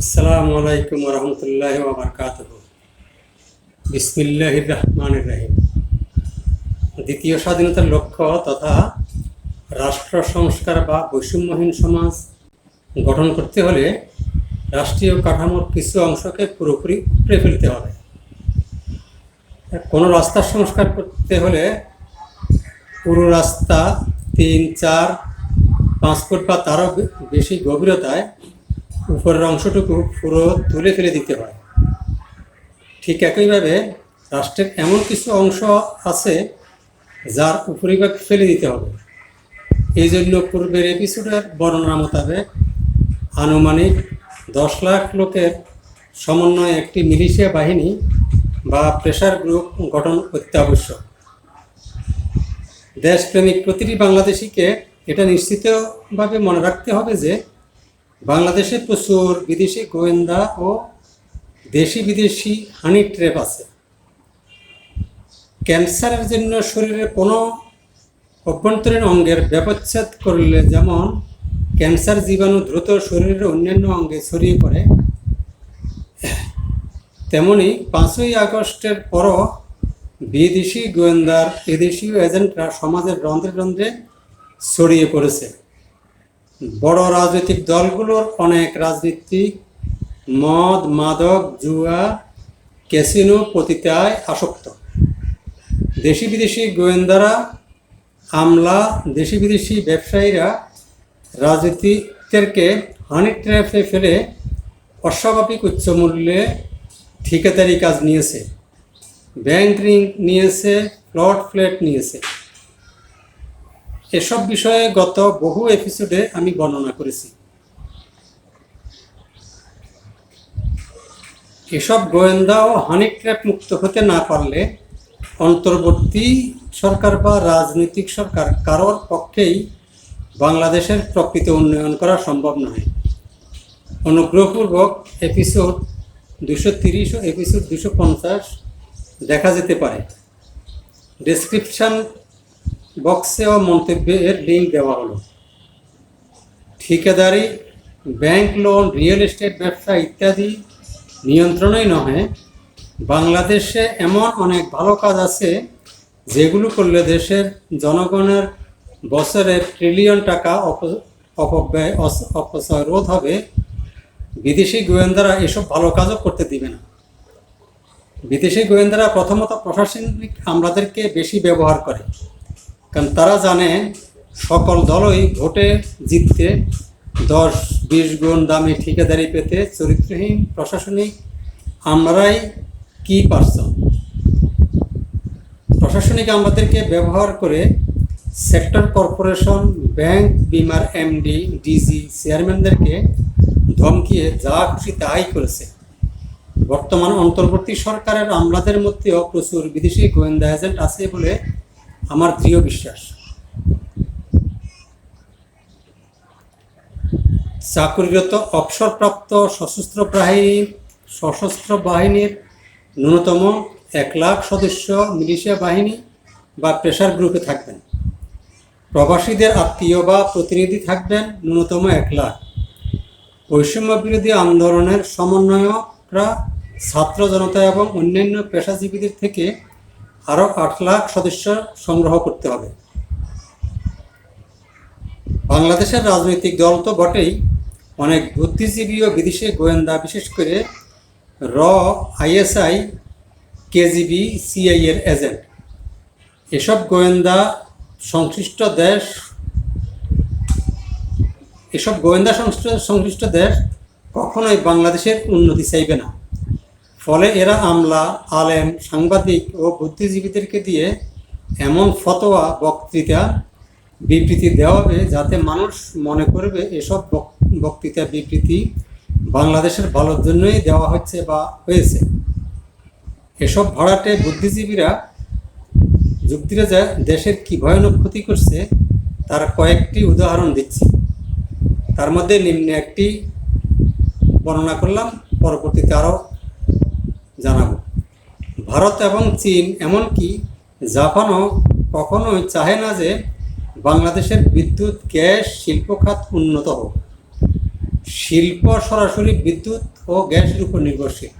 আসসালামু আলাইকুম রহমতুল্লাহ বাবরকাত বিসমিল্লাহ রহমান রাহিম। দ্বিতীয় স্বাধীনতার লক্ষ্য তথা রাষ্ট্র সংস্কার বা বৈষম্যহীন সমাজ গঠন করতে হলে রাষ্ট্রীয় কাঠামোর কিছু অংশকে পুরোপুরি উপড়ে ফেলতে হবে। কোনো রাস্তার সংস্কার করতে হলে পুরো রাস্তা তিন, চার, পাঁচ ফুট বা তারও বেশি গভীরতায় উপরের অংশটুকু পুরো তুলে ফেলে দিতে হয়। ঠিক একইভাবে রাষ্ট্রের এমন কিছু অংশ আছে যার উপরিভাগ ফেলে দিতে হবে। এই জন্য পূর্বের এপিসোডের বর্ণনা মোতাবেক আনুমানিক দশ লাখ লোকের সমন্বয়ে একটি মিলিশিয়া বাহিনী বা প্রেশার গ্রুপ গঠন অত্যাবশ্যক দেশপ্রেমিক প্রতিটি বাংলাদেশিকে এটা নিশ্চিতভাবে মনে রাখতে হবে যে বাংলাদেশে প্রচুর বিদেশি গোয়েন্দা ও দেশি বিদেশি হানি ট্রেপ আছে। ক্যান্সারের জন্য শরীরে কোনো অভ্যন্তরীণ অঙ্গের ব্যবচ্ছেদ করলে যেমন ক্যান্সার জীবাণু দ্রুত শরীরের অন্যান্য অঙ্গে ছড়িয়ে পড়ে, তেমনি পাঁচই আগস্টের পরও বিদেশি গোয়েন্দার এদেশীয় এজেন্টরা সমাজের রন্ধ্রে রন্ধ্রে ছড়িয়ে পড়েছে। বড় রাজনৈতিক দলগুলোর অনেক রাজনীতিক মদ, মাদক, জুয়া, ক্যাসিনো পতিতায় আসক্ত। দেশি বিদেশি গোয়েন্দারা, আমলা, দেশি বিদেশি ব্যবসায়ীরা রাজনীতিকদেরকে হানি ট্র্যাপে ফেলে অস্বাভাবিক উচ্চ মূল্যে ঠিকাদারি কাজ নিয়েছে, ব্যাংক ঋণ নিয়েছে প্লট ফ্ল্যাট নিয়েছে। এসব বিষয়ে গত বহু এপিসোডে আমি বর্ণনা করেছি। এসব গোয়েন্দা ও হানি ট্র্যাপ মুক্ত হতে না পারলে অন্তর্বর্তী সরকার বা রাজনৈতিক সরকার কারোর পক্ষেই বাংলাদেশের প্রকৃত উন্নয়ন করা সম্ভব নয়। অনুগ্রহপূর্বক এপিসোড দুশো তিরিশ ও এপিসোড দুশো পঞ্চাশ দেখা যেতে পারে। ডেসক্রিপশন বক্সে ও মন্তব্যের লিঙ্ক দেওয়া হলো। ঠিকাদারি, ব্যাংক লোন, রিয়েল এস্টেট ব্যবসা ইত্যাদি নিয়ন্ত্রণই নহে। বাংলাদেশে এমন অনেক ভালো কাজ আছে যেগুলো করলে দেশের জনগণের বছরের ট্রিলিয়ন টাকা অপ- অপব্যয় অপচয় রোধ হবে। বিদেশি গোয়েন্দারা এসব ভালো কাজও করতে দিবে না। বিদেশি গোয়েন্দারা প্রথমত প্রশাসনিক আমলাদেরকে বেশি ব্যবহার করে। কারণ তারা জানে সকল দলই ভোটে জিততে দশ, বিশ গুণ দামে ঠিকাদারি পেতে চরিত্রহীন, প্রশাসনিক, আমরাই কি পারছেন প্রশাসনিক আমলাদেরকে ব্যবহার করে সেক্টর কর্পোরেশন, ব্যাংক, বিমার এমডি ডিজি চেয়ারম্যানদেরকে ধমকিয়ে যা খুশি তাই করেছে। বর্তমান অন্তর্বর্তী সরকারের আমলাদের মধ্যেও প্রচুর বিদেশি গোয়েন্দা এজেন্ট আছে বলে আমার প্রিয় বিশ্বাস। চাকরিরত অবসরপ্রাপ্ত সশস্ত্র বাহিনী, সশস্ত্র বাহিনীর ন্যূনতম এক লাখ সদস্য মিলিশিয়া বাহিনী বা প্রেশার গ্রুপে থাকবেন। প্রবাসীদের আত্মীয় বা প্রতিনিধি থাকবেন ন্যূনতম এক লাখ। বৈষম্য বিরোধী আন্দোলনের সমন্বয়করা, ছাত্র জনতা এবং অন্যান্য পেশাজীবীদের থেকে আরও আট লাখ সদস্য সংগ্রহ করতে হবে। বাংলাদেশের রাজনৈতিক দল তো বটেই। অনেক বুদ্ধিজীবী ও বিদেশি গোয়েন্দা, বিশেষ করে র, আইএসআই, কেজিবি, সিআই এর এজেন্ট। এসব গোয়েন্দা সংশ্লিষ্ট দেশ, এসব গোয়েন্দা সংশ্লিষ্ট দেশ কখনোই বাংলাদেশের উন্নতি চাইবে না। ফলে এরা আমলা, আলেম, সাংবাদিক ও বুদ্ধিজীবীদেরকে দিয়ে এমন ফতোয়া, বক্তৃতা, বিবৃতি দেওয়া হবে যাতে মানুষ মনে করবে এসব বক- বক্তৃতা, বিবৃতি বাংলাদেশের ভালোর জন্যই দেওয়া হচ্ছে বা হয়েছে। এসব ভাড়াটে বুদ্ধিজীবীরা যুক্তিরা যা, দেশের কি ভয়ানক ক্ষতি করছে তার কয়েকটি উদাহরণ দিচ্ছি। তার মধ্যে নিম্নে একটি বর্ণনা করলাম, পরবর্তীতে আরও জানাব। ভারত এবং চীন এমনকি জাপানও কখনোই চাহে না যে বাংলাদেশের বিদ্যুৎ, গ্যাস, শিল্প খাত উন্নত হোক। শিল্প সরাসরি বিদ্যুৎ ও গ্যাসের উপর নির্ভরশীল।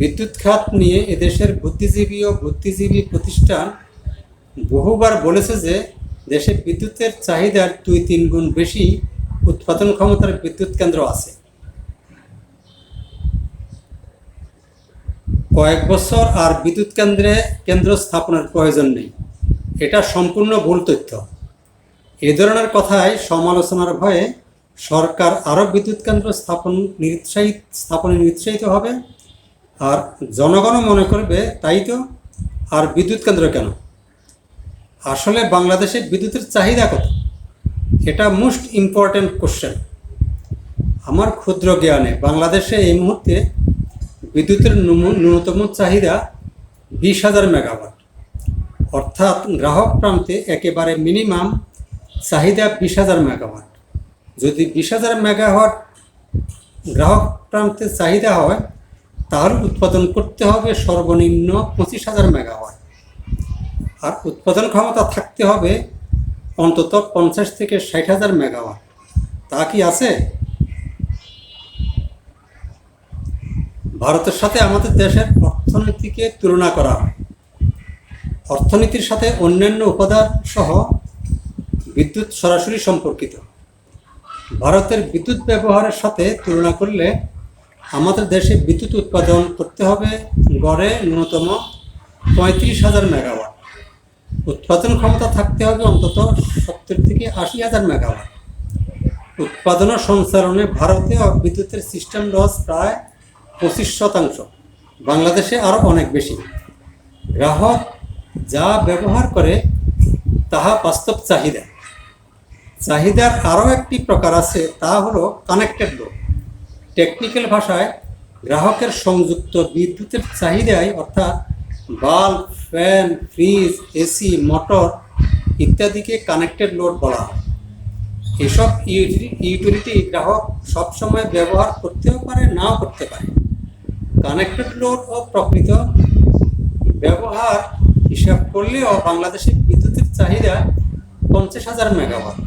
বিদ্যুৎ খাত নিয়ে এদেশের বুদ্ধিজীবী ও বুদ্ধিজীবী প্রতিষ্ঠান বহুবার বলেছে যে দেশে বিদ্যুতের চাহিদার দুই তিন গুণ বেশি উৎপাদন ক্ষমতার বিদ্যুৎ কেন্দ্র আছে। কয়েক বছর আর বিদ্যুৎ কেন্দ্রে কেন্দ্র স্থাপনের প্রয়োজন নেই। এটা সম্পূর্ণ ভুল তথ্য। এ ধরনের কথায় সমালোচনার ভয়ে সরকার আরও বিদ্যুৎ কেন্দ্র স্থাপন নিরুৎসাহিত, স্থাপনে নিরুৎসাহিত হবে। আর জনগণও মনে করবে, তাই তো? আর বিদ্যুৎ কেন্দ্র কেন? আসলে বাংলাদেশে বিদ্যুতের চাহিদা কত? এটা মোস্ট ইম্পর্ট্যান্ট কোশ্চেন আমার ক্ষুদ্র জ্ঞানে বাংলাদেশে এই মুহূর্তে বিদ্যুতের ন্যূন- ন্যূনতম চাহিদা বিশ হাজার মেগাওয়াট। অর্থাৎ গ্রাহক প্রান্তে একেবারে মিনিমাম চাহিদা বিশ হাজার মেগাওয়াট। যদি বিশ হাজার মেগাওয়াট গ্রাহক প্রান্তে চাহিদা হয় তাহলে উৎপাদন করতে হবে সর্বনিম্ন পঁচিশ হাজার মেগাওয়াট। আর উৎপাদন ক্ষমতা থাকতে হবে অন্তত পঞ্চাশ থেকে ষাট হাজার মেগাওয়াট। তা কি আছে? ভারতের সাথে আমাদের দেশের অর্থনীতিকে তুলনা করা হয়। অর্থনীতির সাথে অন্যান্য উপাদান সহ বিদ্যুৎ সরাসরি সম্পর্কিত। ভারতের বিদ্যুৎ ব্যবহারের সাথে তুলনা করলে আমাদের দেশে বিদ্যুৎ উৎপাদন করতে হবে গড়ে ন্যূনতম পঁয়ত্রিশ হাজার মেগাওয়াট। উৎপাদন ক্ষমতা থাকতে হবে অন্তত সত্তর থেকে আশি হাজার মেগাওয়াট। উৎপাদন ও সঞ্চালনে ভারতে বিদ্যুতের সিস্টেম লস প্রায় পঁচিশ শতাংশ, বাংলাদেশে আরও অনেক বেশি। গ্রাহক যা ব্যবহার করে তাহা বাস্তব চাহিদা। চাহিদার আরও একটি প্রকার আছে, তা হলো কানেক্টেড লোড টেকনিক্যাল ভাষায় গ্রাহকের সংযুক্ত বিদ্যুতের চাহিদায়, অর্থাৎ bulb fan fridge AC motor ইত্যাদিকে কানেক্টেড লোড বলা হয়। এসব ইউটিলি- ইউটিলিটি গ্রাহক সবসময় ব্যবহার করতেও পারে, নাও করতে পারে। কানেক্টেড লোড ও প্রকৃত ব্যবহার হিসাব করলেও বাংলাদেশের বিদ্যুতের চাহিদা পঞ্চাশ হাজার মেগাওয়াট।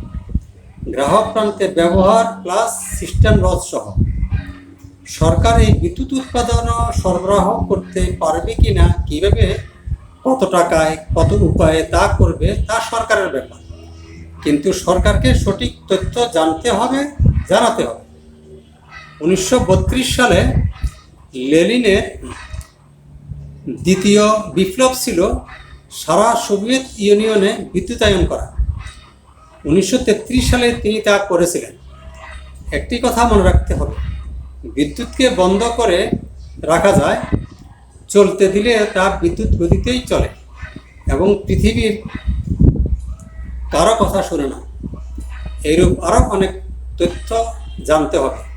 গ্রাহক প্রান্তে ব্যবহার প্লাস সিস্টেম লস সহ। সরকার এই বিদ্যুৎ উৎপাদন সরবরাহ করতে পারবে কি না কীভাবে, কত টাকায়, কত উপায়ে তা করবে, তা সরকারের ব্যাপার। কিন্তু সরকারকে সঠিক তথ্য জানতে হবে, জানাতে হবে। উনিশশো বত্রিশ সালে লেনিনের দ্বিতীয় বিপ্লব ছিল সারা সোভিয়েত ইউনিয়নে বিদ্যুতায়ন করা। উনিশশো তেত্রিশ সালে তিনি তা করেছিলেন। একটি কথা মনে রাখতে হবে, বিদ্যুৎকে বন্ধ করে রাখা যায়, চলতে দিলে তা বিদ্যুৎ গতিতেই চলে এবং পৃথিবীর কারও কথা শুনে না। এইরূপ আরও অনেক তথ্য জানতে হবে।